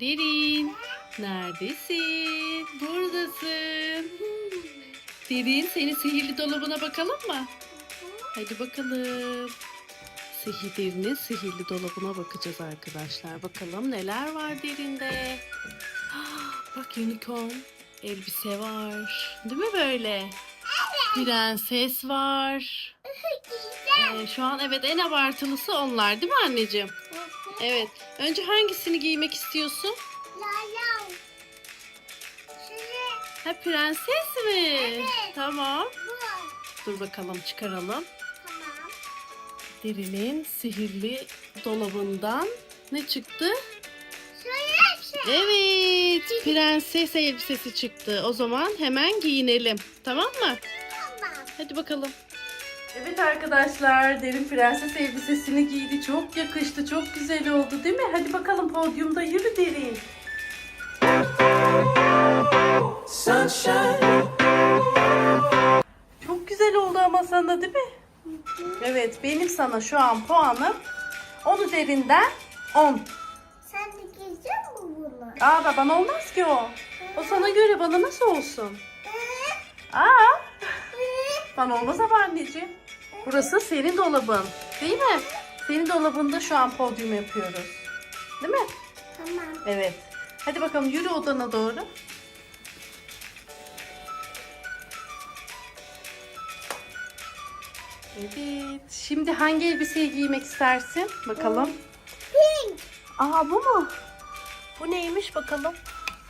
Derin. Neredesin? Buradasın. Derin senin sihirli dolabına bakalım mı? Hadi bakalım. Sihir derinin sihirli dolabına bakacağız arkadaşlar. Bakalım neler var derinde. Bak unicorn elbise var. Değil mi böyle? Prenses var. Ee, şu an evet en abartılısı onlar değil mi anneciğim? Evet. Önce hangisini giymek istiyorsun? Lala. Şöyle Ha prenses mi? Evet. Tamam. bu. Dur bakalım çıkaralım. Tamam. Derinin sihirli dolabından ne çıktı? Şöyle şey. Evet, prenses elbisesi çıktı. O zaman hemen giyinelim. Tamam mı? Tamam. Hadi bakalım. Evet arkadaşlar, Derin prenses elbisesini giydi. Çok yakıştı, çok güzel oldu değil mi? Hadi bakalım podyumda yürü Derin. Çok güzel oldu ama sana değil mi? Evet, benim sana şu an puanım 10 üzerinden 10. Sen de giyecek mi bunu? Aa bana olmaz ki o. O sana göre bana nasıl olsun? Aa. Bana olmaz ama anneciğim. Burası senin dolabın. Değil mi? Senin dolabında şu an podyum yapıyoruz. Değil mi? Tamam. Evet. Hadi bakalım yürü odana doğru. Evet. Şimdi hangi elbiseyi giymek istersin? Bakalım. Pink. Aa bu mu? Bu neymiş bakalım?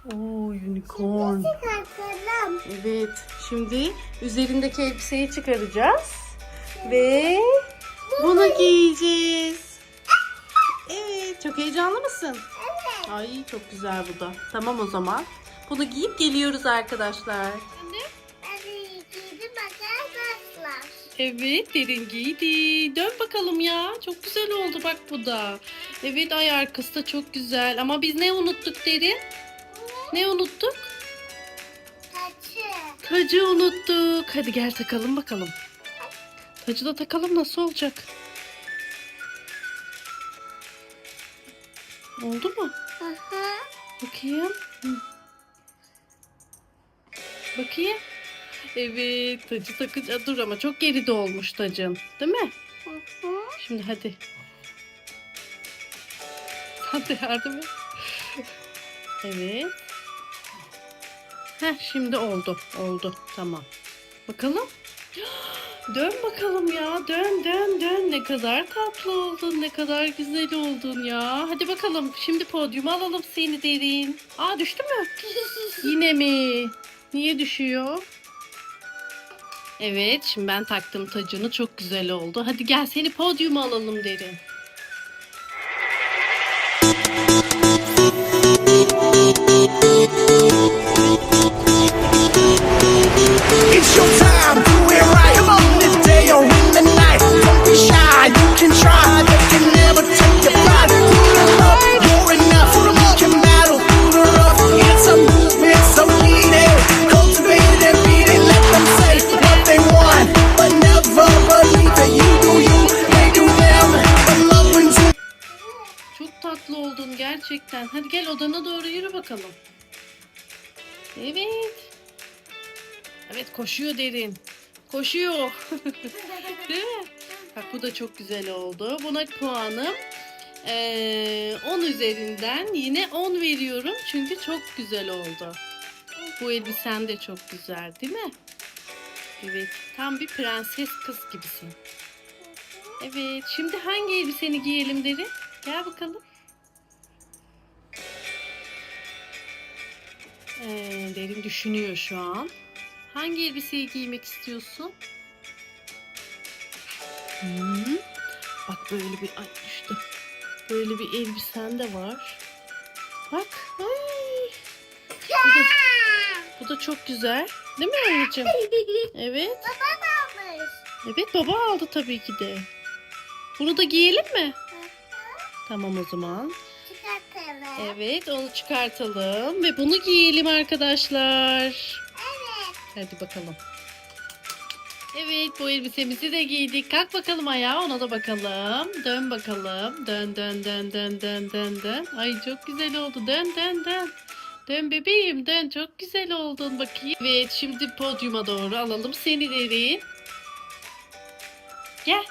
Oo unicorn. Çıkartalım. Evet. Şimdi üzerindeki elbiseyi çıkaracağız. Ve bunu giyeceğiz. Evet. Çok heyecanlı mısın? Evet. Ay çok güzel bu da. Tamam o zaman. Bunu giyip geliyoruz arkadaşlar. Evet derin giydi. Dön bakalım ya. Çok güzel oldu bak bu da. Evet ay arkası da çok güzel. Ama biz ne unuttuk derin? Ne unuttuk? Taçı. Tacı unuttuk. Hadi gel takalım bakalım. Tacı da takalım nasıl olacak? Oldu mu? Aha. Bakayım. Hı. Bakayım. Evet tacı takınca dur ama çok geride olmuş tacın. Değil mi? Hı hı. Şimdi hadi. De yardım et. Evet. Heh şimdi oldu. Oldu. Tamam. Bakalım. Dön bakalım ya. Dön dön dön. Ne kadar tatlı oldun. Ne kadar güzel oldun ya. Hadi bakalım. Şimdi podyuma alalım seni derin. Aa düştü mü? Yine mi? Niye düşüyor? Evet, şimdi ben taktım tacını. Çok güzel oldu. Hadi gel seni podyuma alalım derin. It's your time, koşuyor derin. Koşuyor. Değil mi? Bak bu da çok güzel oldu. Buna puanım eee, 10 üzerinden yine 10 veriyorum. Çünkü çok güzel oldu. Bu elbisen de çok güzel değil mi? Evet. Tam bir prenses kız gibisin. Evet. Şimdi hangi elbiseni giyelim derin? Gel bakalım. Ee, derin düşünüyor şu an. Hangi elbiseyi giymek istiyorsun? Hmm. Bak böyle bir ay düştü. Böyle bir elbisen de var. Bak. Ay. Bu da, bu da çok güzel. Değil mi anneciğim? Evet. Baba da almış. Evet baba aldı tabii ki de. Bunu da giyelim mi? Tamam o zaman. Çıkartalım. Evet onu çıkartalım ve bunu giyelim arkadaşlar. Hadi bakalım. Evet bu elbisemizi de giydik. Kalk bakalım ayağa ona da bakalım. Dön bakalım. Dön dön dön dön dön dön dön. Ay çok güzel oldu. Dön dön dön. Dön bebeğim dön çok güzel oldun bakayım. Evet şimdi podyuma doğru alalım seni derin. Gel.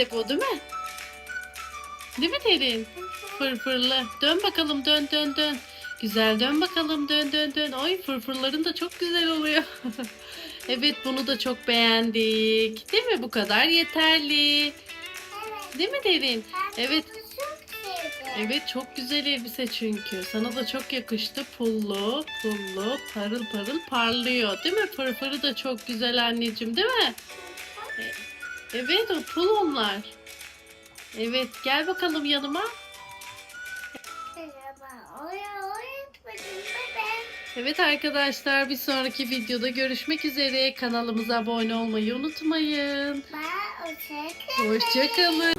Elbise bu değil mi? Değil mi Derin? Fırfırlı. Dön bakalım dön dön dön. Güzel dön bakalım dön dön dön. Ay fırfırların da çok güzel oluyor. evet bunu da çok beğendik. Değil mi? Bu kadar yeterli. Değil mi Derin? Evet. Evet çok güzel elbise çünkü. Sana da çok yakıştı. Pullu, pullu, parıl parıl parlıyor. Değil mi? Fırfırı da çok güzel anneciğim değil mi? E- Evet o pul onlar. Evet gel bakalım yanıma. Evet arkadaşlar bir sonraki videoda görüşmek üzere. Kanalımıza abone olmayı unutmayın. Hoşçakalın.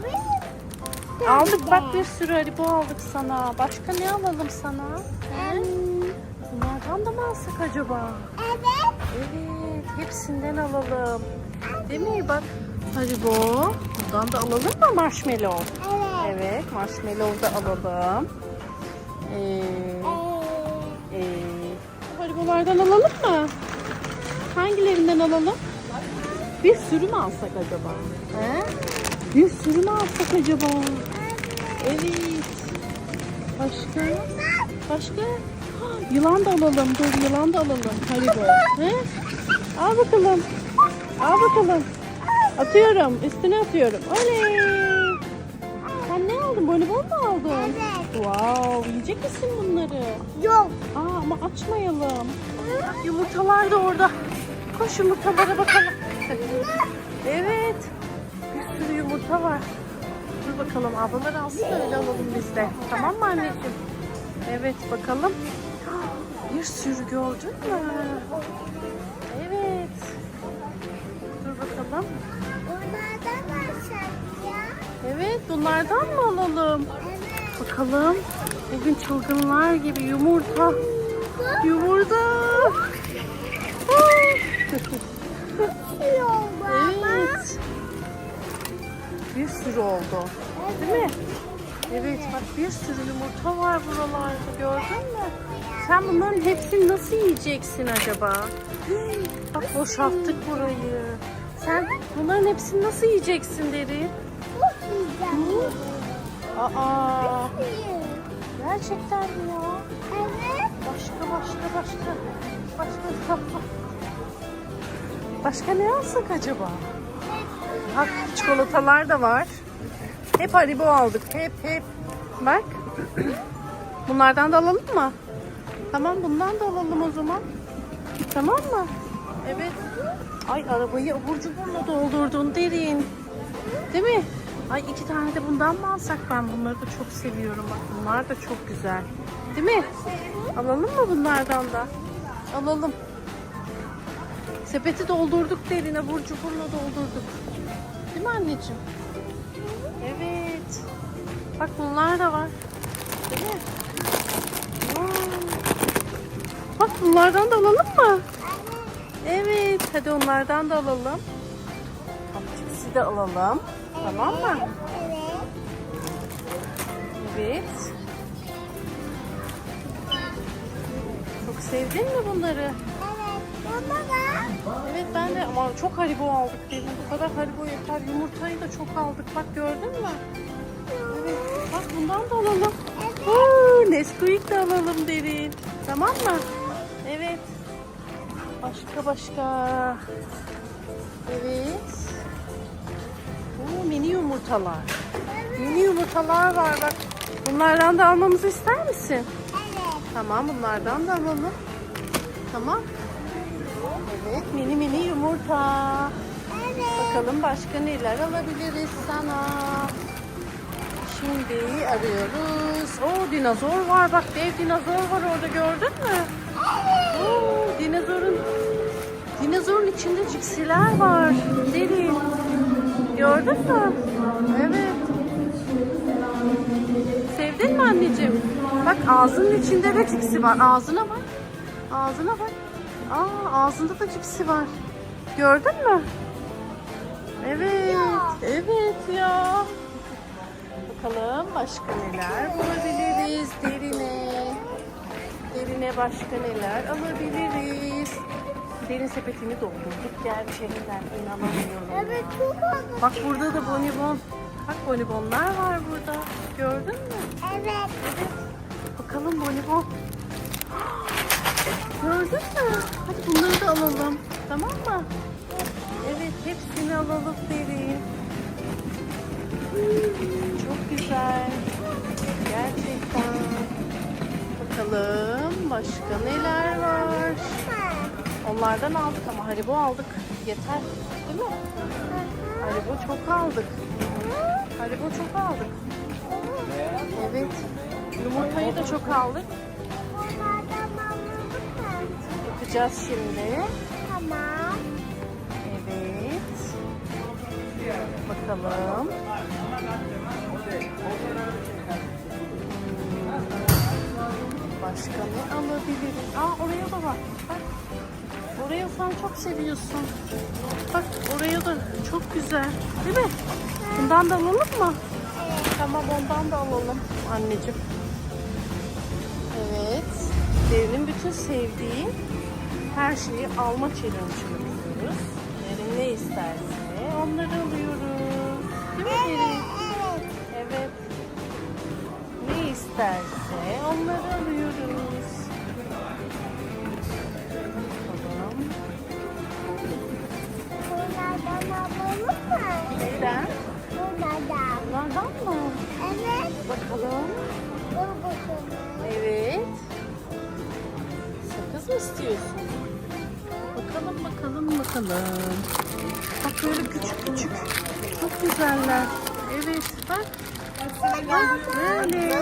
Aldık bak bir sürü haribo aldık sana. Başka ne alalım sana? He? Bunlardan da mı alsak acaba? Evet. Evet hepsinden alalım. Değil mi? Bak haribo. Bundan da alalım mı marshmallow? Evet. Evet marshmallow da alalım. Ee, Evet. ee, haribolardan alalım mı? Hangilerinden alalım? Bir sürü mü alsak acaba? He? Bir sürü mü alsak acaba? Evet. Başka? Başka? Ha, Yılan da alalım. Dur yılan da alalım. Haribo. He? Al bakalım. Al bakalım. Atıyorum. Üstüne atıyorum. Oley. Sen ne aldın? Voleybol mu aldın? Evet. Wow. Yiyecek misin bunları? Yok. Aa ama açmayalım. Yumurtalar da orada. Koş yumurtalara bakalım. evet. Bir sürü yumurta var. Dur bakalım ablalar alsın öyle alalım biz de. Tamam mı anneciğim? Evet bakalım. Bir sürü gördün mü? Evet. Bakalım. Bunlardan başlayacağım. Evet bunlardan mı alalım? Evet. Bakalım. Bugün çılgınlar gibi yumurta. Yumurta. Evet. Bir sürü oldu. Değil mi? Evet bak bir sürü yumurta var buralarda gördün mü? Sen bunların hepsini nasıl yiyeceksin acaba? Bak boşalttık burayı. Sen bunların hepsini nasıl yiyeceksin Derin? Çok güzel. Aa, gerçekten mi ya? Evet. Başka başka başka. Başka Başka ne alsak acaba? Bak çikolatalar da var. Hep Haribo aldık. Hep hep. Bak. Bunlardan da alalım mı? Tamam bundan da alalım o zaman. Tamam mı? Evet. Ay arabayı abur cuburla doldurdun derin. Değil mi? Ay iki tane de bundan mı alsak ben bunları da çok seviyorum. Bak bunlar da çok güzel. Değil mi? Alalım mı bunlardan da? Alalım. Sepeti doldurduk derin abur cuburla doldurduk. Değil mi anneciğim? Evet. Bak bunlar da var. Değil mi? Bak bunlardan da alalım mı? Evet. Hadi onlardan da alalım. Cipsi de alalım. Tamam mı? Evet. Evet. Çok sevdin mi bunları? Evet. Baba da. Evet ben de ama çok haribo aldık dedim. Bu kadar haribo yeter. Yumurtayı da çok aldık. Bak gördün mü? Evet. Bak bundan da alalım. Oo, Nesquik de alalım derin. Tamam mı? Evet. Başka başka. Evet. Oo, mini yumurtalar. Mini yumurtalar var bak. Bunlardan da almamızı ister misin? Evet. Tamam bunlardan da alalım. Tamam. Evet mini mini yumurta. Evet. Bakalım başka neler alabiliriz sana. Şimdi arıyoruz. Oo dinozor var bak dev dinozor var orada gördün mü? Oo dinozorun dinozorun içinde cipsiler var. Derin. Gördün mü? Evet. anneciğim? Bak ağzının içinde de cipsi var. Ağzına bak. Ağzına bak. Aa ağzında da cipsi var. Gördün mü? Evet. Evet ya. Bakalım başka neler bulabiliriz derine. Derine başka neler alabiliriz. Derin sepetini doldurduk gerçekten inanamıyorum. Evet çok oldu. Bak burada da bonibon. Bak bonibonlar var burada. Gördün mü? Evet. Bakalım bonibon. Gördün mü? Hadi bunları da alalım. Tamam mı? Evet hepsini alalım derin. Başka neler var. Onlardan aldık ama haribo aldık. Yeter. Değil mi? Haribo çok aldık. Haribo çok aldık. Evet. Yumurtayı da çok aldık. Bakacağız şimdi. Tamam. Evet. Bakalım. Alabilirim? Aa oraya da bak. Bak. Oraya sen çok seviyorsun. Bak oraya da çok güzel. Değil mi? Bundan da alalım mı? Tamam ondan da alalım anneciğim. Evet. Derinin bütün sevdiği her şeyi alma challenge'ını yapıyoruz. Derin ne isterse onları alıyoruz. Değil mi Derin? Evet. Evet. Ne isterse onları alıyoruz. Bakalım. Dur bakalım. Evet. Sakız mı istiyorsun? Bakalım bakalım bakalım. Bak böyle küçük küçük. Çok güzeller. Evet bak. Bak böyle.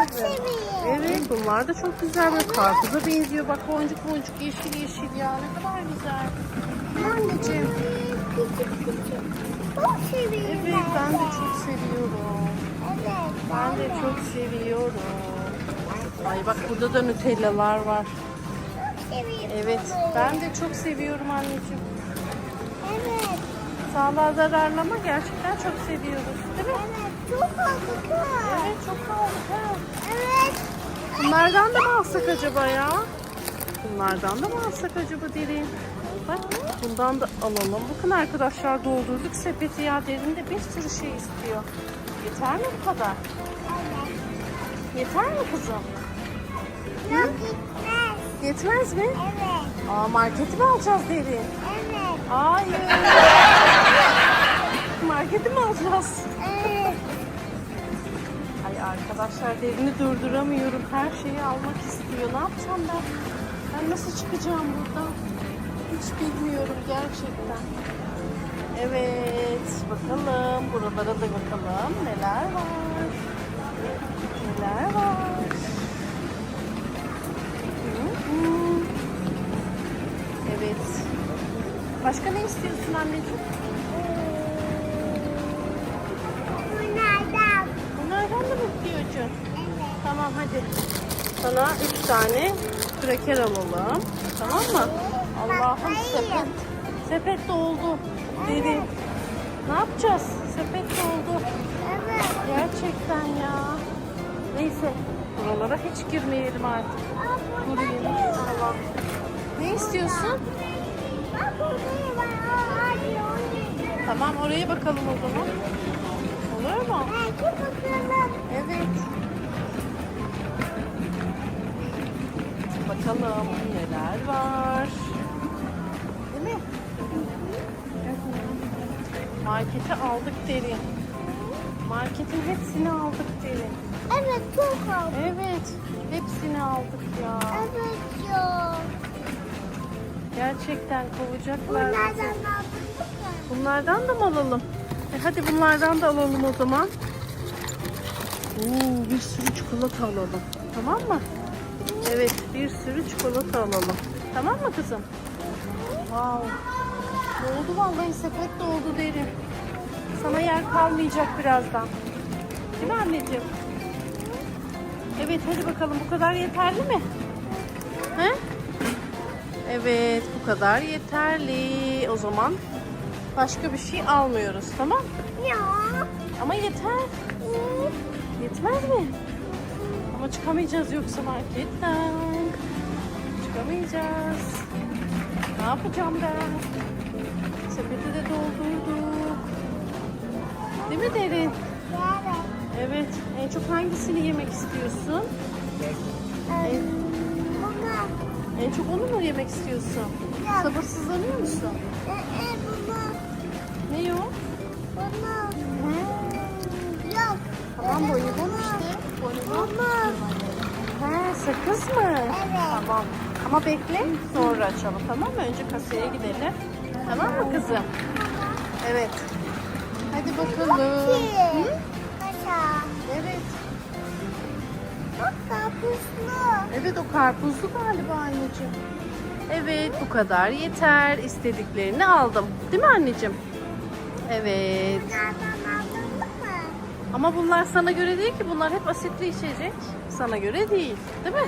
Evet bunlar da çok güzel. Böyle karpuza benziyor. Bak boncuk boncuk yeşil yeşil ya. Ne kadar güzel. Anneciğim. Küçük küçük. Çok seviyorum. Evet ben de çok seviyorum. Ben de çok seviyorum. Ay bak burada da nutellalar var. Evet ben de çok seviyorum anneciğim. Evet. Sağlığa zararlı ama gerçekten çok seviyoruz. Değil mi? Evet. Çok harika. Evet çok aldık ha. Evet. Bunlardan da mı alsak acaba ya? Bunlardan da mı alsak acaba derin? Bak bundan da alalım. Bakın arkadaşlar doldurduk sepeti ya. Derin de bir sürü şey istiyor. Yeter mi bu kadar? Yeter mi kızım? Yok gitmez. Yetmez mi? Evet. Aa marketi mi alacağız derin? Evet. Hayır. marketi mi alacağız? Evet. Ay arkadaşlar derini durduramıyorum. Her şeyi almak istiyor. Ne yapacağım ben? Ben nasıl çıkacağım buradan? Hiç bilmiyorum gerçekten. Evet, bakalım. Buralara da bakalım. Neler var? Neler var? Evet. Başka ne istiyorsun anneciğim? Bunlardan. Bunlardan da mı istiyorsun? Evet. Tamam hadi. Sana üç tane kraker alalım. Tamam mı? Allah'ım sepet. Sepet doldu. Derin. Ne yapacağız? Sepet doldu. Evet. Gerçekten ya. Neyse. Buralara hiç girmeyelim artık. Kuru yemiş değil. falan. Ne istiyorsun? Tamam oraya bakalım o zaman. Olur mu? Evet. Bakalım neler var. Değil mi? Markete aldık derin. Marketin hepsini aldık derin. Evet çok aldım. Evet. Hepsini aldık ya. Evet ya. Gerçekten kovacaklar. Bunlardan bizi. aldık mı? Bunlardan da mı alalım? E hadi bunlardan da alalım o zaman. Oo, bir sürü çikolata alalım. Tamam mı? Evet, bir sürü çikolata alalım. Tamam mı kızım? Wow. Doldu vallahi sepet doldu derin. Sana yer kalmayacak birazdan. Değil mi anneciğim? Evet hadi bakalım bu kadar yeterli mi? He? Evet bu kadar yeterli. O zaman başka bir şey almıyoruz tamam? Ya. Ama yeter. Yetmez mi? Ama çıkamayacağız yoksa marketten. Çıkamayacağız. Ne yapacağım ben? Sepeti de doldurduk. Değil mi Derin? Evet. Evet. En çok hangisini yemek istiyorsun? En, Bunu. en çok onu mu yemek istiyorsun? Sabırsızlanıyor musun? Ee, e, bunu. Ne o? Bunu. Yok. Tamam bonibon işte. Bonibon. Bunu. He sakız mı? Evet. Tamam. Ama bekle sonra açalım tamam mı? Önce kasaya gidelim. Tamam mı kızım? Evet. Hadi bakalım. Hı? Evet. Bak karpuzlu. Evet o karpuzlu galiba anneciğim. Evet bu kadar yeter. İstediklerini aldım. Değil mi anneciğim? Evet. Ama bunlar sana göre değil ki. Bunlar hep asitli içecek. Sana göre değil. Değil mi?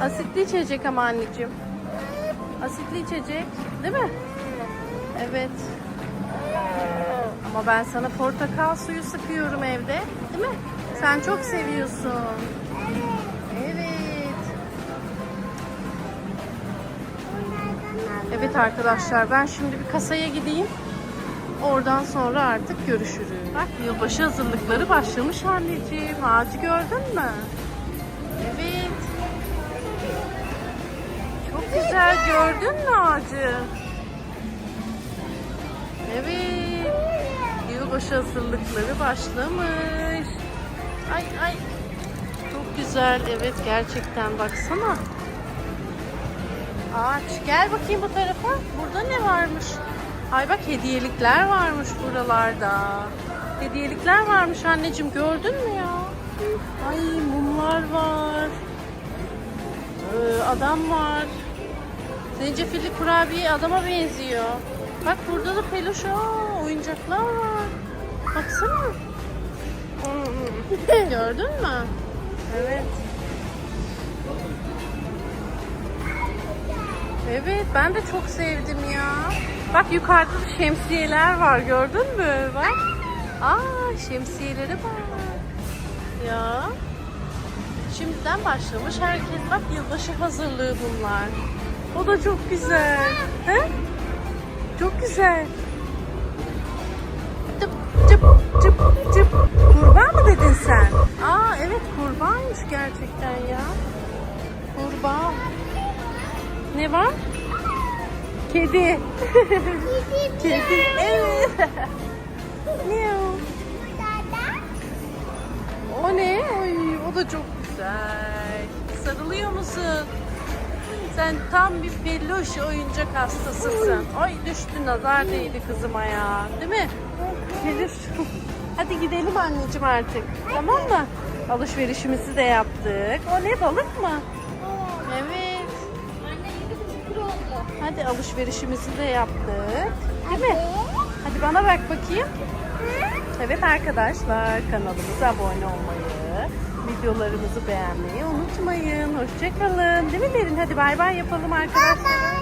Asitli içecek ama anneciğim. Asitli içecek. Değil mi? Evet. Ama ben sana portakal suyu sıkıyorum evde. Değil mi? Sen çok seviyorsun. Evet. Evet arkadaşlar ben şimdi bir kasaya gideyim. Oradan sonra artık görüşürüz. Bak yılbaşı hazırlıkları başlamış anneciğim. Ağacı gördün mü? Evet. Çok güzel gördün mü ağacı? Evet. Yılbaşı hazırlıkları başlamış. Ay ay. Çok güzel. Evet gerçekten baksana. Ağaç gel bakayım bu tarafa. Burada ne varmış? Ay bak hediyelikler varmış buralarda. Hediyelikler varmış anneciğim gördün mü ya? Ay mumlar var. Ee, adam var. Zencefilli kurabiye adama benziyor. Bak burada da peluş aa, oyuncaklar var. Baksana. Gördün mü? Evet. Evet ben de çok sevdim ya. Bak yukarıda da şemsiyeler var gördün mü? Bak. Aa şemsiyeleri var. Ya. Şimdiden başlamış herkes bak yılbaşı hazırlığı bunlar. O da çok güzel. He? Çok güzel. Tıp tıp tıp tıp. Kurbağa mı dedin sen? Aa evet kurbağaymış gerçekten ya. Kurbağa. Ne var? Kedi. Kedi. Evet. Miau. Bunlardan. O ne? Oy, o da çok güzel. Sarılıyor musun? Sen tam bir peluş oyuncak hastasısın. Ay düştü nazar değdi kızıma ya. Değil mi? Peluş. Hadi gidelim anneciğim artık. Tamam mı? Alışverişimizi de yaptık. O ne balık mı? Evet. Hadi alışverişimizi de yaptık. Değil mi? Hadi bana bak bakayım. Evet arkadaşlar kanalımıza abone olmayı, videolarımızı beğenmeyi unutmayın. Hoşçakalın. Değil mi Derin? Hadi bay bay yapalım arkadaşlar.